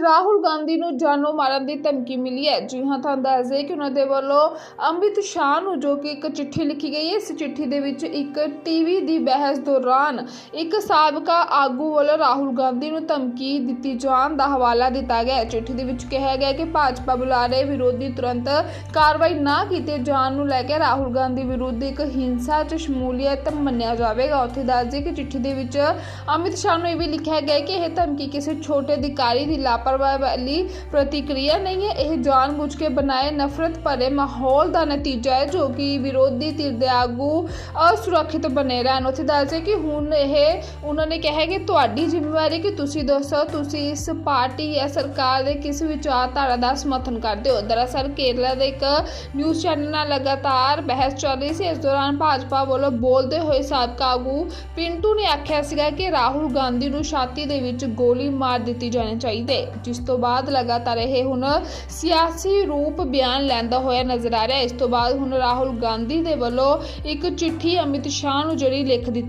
ਰਾਹੁਲ ਗਾਂਧੀ ਨੂੰ ਜਾਨੋਂ ਮਾਰਨ ਦੀ ਧਮਕੀ ਮਿਲੀ ਹੈ। ਜੀ ਹਾਂ, ਤੁਹਾਨੂੰ ਦੱਸ ਦਈਏ ਕਿ ਉਹਨਾਂ ਦੇ ਵੱਲੋਂ ਅਮਿਤ ਸ਼ਾਹ ਨੂੰ ਜੋ ਕਿ ਇੱਕ ਚਿੱਠੀ ਲਿਖੀ ਗਈ ਹੈ, ਇਸ ਚਿੱਠੀ ਦੇ ਵਿੱਚ ਇੱਕ ਟੀਵੀ ਦੀ ਬਹਿਸ ਦੌਰਾਨ ਇੱਕ ਸਾਬਕਾ ਆਗੂ ਵੱਲੋਂ ਰਾਹੁਲ ਗਾਂਧੀ ਨੂੰ ਧਮਕੀ ਦਿੱਤੀ ਜਾਣ ਦਾ ਹਵਾਲਾ ਦਿੱਤਾ ਗਿਆ ਹੈ। ਚਿੱਠੀ ਦੇ ਵਿੱਚ ਕਿਹਾ ਗਿਆ ਕਿ ਭਾਜਪਾ ਬੁਲਾਰੇ ਵਿਰੋਧੀ ਤੁਰੰਤ ਕਾਰਵਾਈ ਨਾ ਕੀਤੇ ਜਾਣ ਨੂੰ ਲੈ ਕੇ ਰਾਹੁਲ ਗਾਂਧੀ ਵਿਰੁੱਧ ਇੱਕ ਹਿੰਸਾ 'ਚ ਸ਼ਮੂਲੀਅਤ ਮੰਨਿਆ ਜਾਵੇਗਾ। ਉੱਥੇ ਦੱਸ ਦਈਏ ਕਿ ਚਿੱਠੀ ਦੇ ਵਿੱਚ ਅਮਿਤ ਸ਼ਾਹ ਨੂੰ ਇਹ ਵੀ ਲਿਖਿਆ ਗਿਆ ਕਿ ਇਹ ਧਮਕੀ ਕਿਸੇ ਛੋਟੇ ਅਧਿਕਾਰੀ ਦੀ ਲਾਪ ਲਾਪਰਵਾਹੀ ਵਾਲੀ ਪ੍ਰਤੀਕਿਰਿਆ ਨਹੀਂ ਹੈ। ਇਹ ਜਾਣਬੁੱਝ ਕੇ ਬਣਾਏ ਨਫ਼ਰਤ ਭਰੇ ਮਾਹੌਲ ਦਾ ਨਤੀਜਾ ਹੈ, ਜੋ ਕਿ ਵਿਰੋਧੀ ਧਿਰ ਦੇ ਆਗੂ ਅਸੁਰੱਖਿਅਤ ਬਣੇ ਰਹਿਣ। ਉੱਥੇ ਦੱਸਦੇ ਕਿ ਹੁਣ ਇਹ, ਉਹਨਾਂ ਨੇ ਕਿਹਾ ਕਿ ਤੁਹਾਡੀ ਜ਼ਿੰਮੇਵਾਰੀ ਕਿ ਤੁਸੀਂ ਦੱਸੋ, ਤੁਸੀਂ ਇਸ ਪਾਰਟੀ ਜਾਂ ਸਰਕਾਰ ਦੇ ਕਿਸ ਵਿਚਾਰਧਾਰਾ ਦਾ ਸਮਰਥਨ ਕਰਦੇ ਹੋ। ਦਰਅਸਲ ਕੇਰਲਾ ਦੇ ਇੱਕ ਨਿਊਜ਼ ਚੈਨਲ ਨਾਲ ਲਗਾਤਾਰ ਬਹਿਸ ਚੱਲ ਰਹੀ ਸੀ। ਇਸ ਦੌਰਾਨ ਭਾਜਪਾ ਵੱਲੋਂ ਬੋਲਦੇ ਹੋਏ ਸਾਬਕਾ ਆਗੂ ਪਿੰਟੂ ਨੇ ਆਖਿਆ ਸੀਗਾ ਕਿ ਰਾਹੁਲ ਗਾਂਧੀ ਨੂੰ ਛਾਤੀ ਦੇ ਵਿੱਚ ਗੋਲੀ ਮਾਰ ਦਿੱਤੀ ਜਾਣੀ ਚਾਹੀਦੀ ਹੈ। ਜਿਸ ਤੋਂ ਬਾਅਦ ਲਗਾਤਾਰ ਇਹ ਹੁਣ ਸਿਆਸੀ ਰੂਪ ਬਿਆਨ ਲੈਂਦਾ ਹੋਇਆ ਨਜ਼ਰ ਆ ਰਿਹਾ ਇਸ ਤੋਂ ਬਾਅਦ ਹੁਣ ਰਾਹੁਲ ਗਾਂਧੀ ਦੇ ਵੱਲੋਂ ਇੱਕ ਚਿੱਠੀ ਅਮਿਤ ਸ਼ਾਹ ਨੂੰ ਜਿਹੜੀ ਲਿਖ ਦਿੱਤੀ